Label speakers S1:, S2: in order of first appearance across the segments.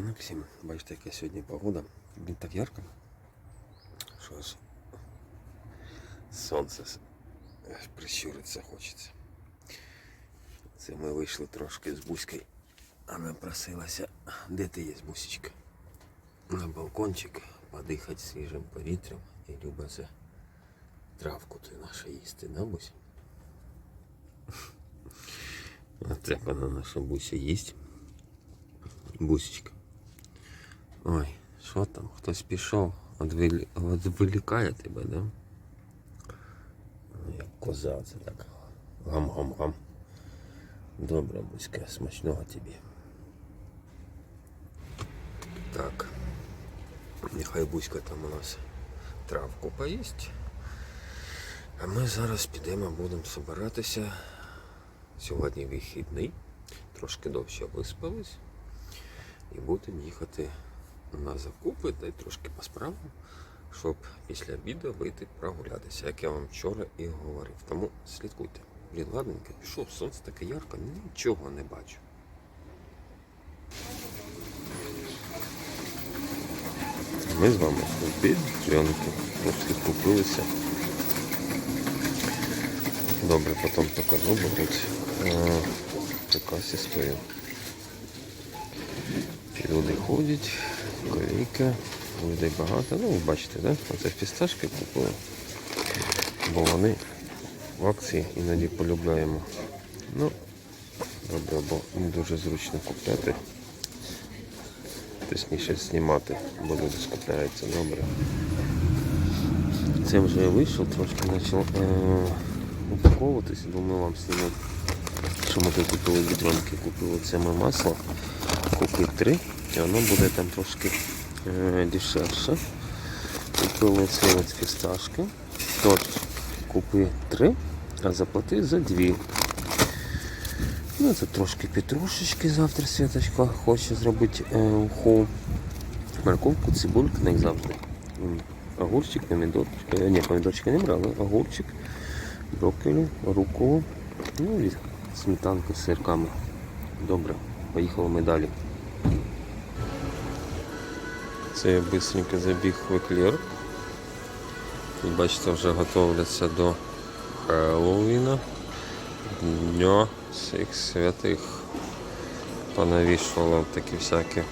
S1: ранок всім. Бачите, яка сьогодні погода. Блін, так ярко. Що аж сонце прищуриться хочеться. Це ми вийшли трошки з Буською. Вона просилася. Де ти є, Бусечка? На балкончик подихати свіжим повітрям і любить це травку ти наша їсти, да, Бусь? От як вона наша Буся їсть. Бусечка. Ой, що там? Хтось пішов, Одвилі- відволікає тебе, да? Ну, Як коза, це так. Гам-гам-гам. Добре, Буська, смачного тобі. Так. Нехай Буська там у нас травку поїсть. А ми зараз підемо, будемо збиратися. Сьогодні вихідний. Трошки довше виспались. І будемо їхати на закупи та й трошки по справам, щоб після обіду вийти прогулятися, як я вам вчора і говорив. Тому слідкуйте. Блін, ладненько, пішов, сонце таке ярко, нічого не бачу. Ми з вами зйомки трошки купилися. Добре, потім покажу, бо тут е, при касі стою. Люди ходять, колійка, людей багато. Ну, бачите, да? Оце фісташки купили. Бо вони в акції іноді полюбляємо. Ну, добре, бо не дуже зручно купляти. Точніше знімати, бо люди скупляються добре. Це вже я вийшов, трошки почав е, упаковуватись, думаю вам зніму. Що ми тут купили бідронки, купили це ми масло. Купив три, і воно буде там трошки е, дешевше. Купили от фісташки. Тож, купив три, а заплатив за дві. Ну, це трошки петрушечки завтра Святочка хоче зробити е, уху. Морковку, цибульку, як завжди. Огурчик, помідорчик. Е, ні, помідорчики не брали. Огурчик, брокколі, руколу. Ну і сметанка з сирками. Добре, поїхали ми далі. Це я быстренько забіг в еклер. Тут бачите, вже готовляться до Хеллоуіна. Дня всіх святих. Понавішувало такі всякі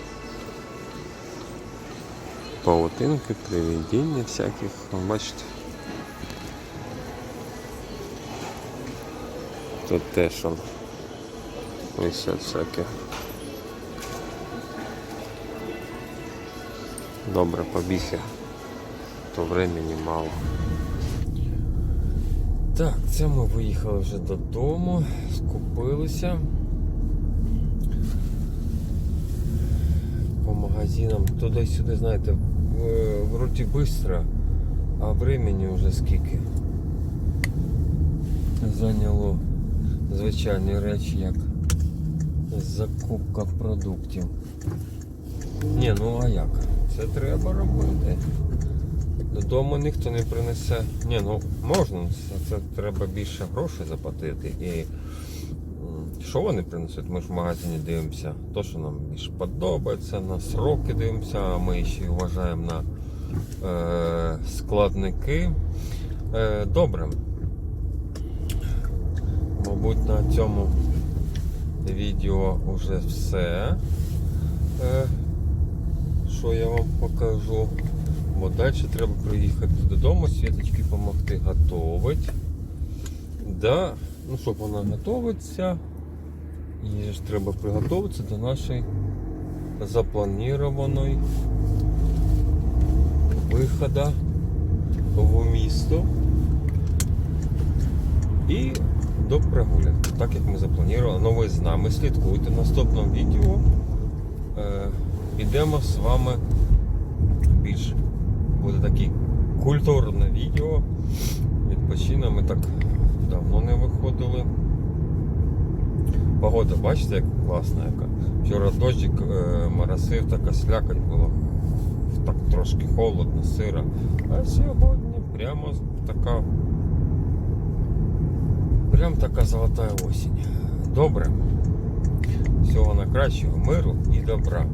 S1: паутинки, привидіння всяких. Бачите? Тут теж он висять всякі. Добре, побіг я. То времени мало. Так, це ми виїхали вже додому, скупилися. По магазинам. Туди-сюди, знаєте, вроді швидко, а времени вже скільки. Зайняло звичайні речі, як закупка продуктів. Ні, ну а як? Це треба робити. Додому ніхто не принесе. Ні, ну можна, це, треба більше грошей заплатити. І що вони принесуть? Ми ж в магазині дивимося, то, що нам більш подобається, на сроки дивимося, а ми ще й вважаємо на е, складники. Е, добре. Мабуть, на цьому відео вже все. Е, що я вам покажу. Бо далі треба приїхати додому, світочки допомогти готувати. Да, ну щоб вона готується. І ж треба приготуватися до нашої запланованої виходу в місто і до прогулянки, так як ми запланували. Ну ви з нами слідкуйте в наступному відео. Ідемо з вами більш буде таке культурне відео. Відпочинемо. Ми так давно не виходили. Погода, бачите, як класна яка. Вчора дощик е, моросив, така слякоть була. Так трошки холодно, сиро. А сьогодні прямо така. Прям така золота осінь. Добре. Всього найкращого, миру і добра.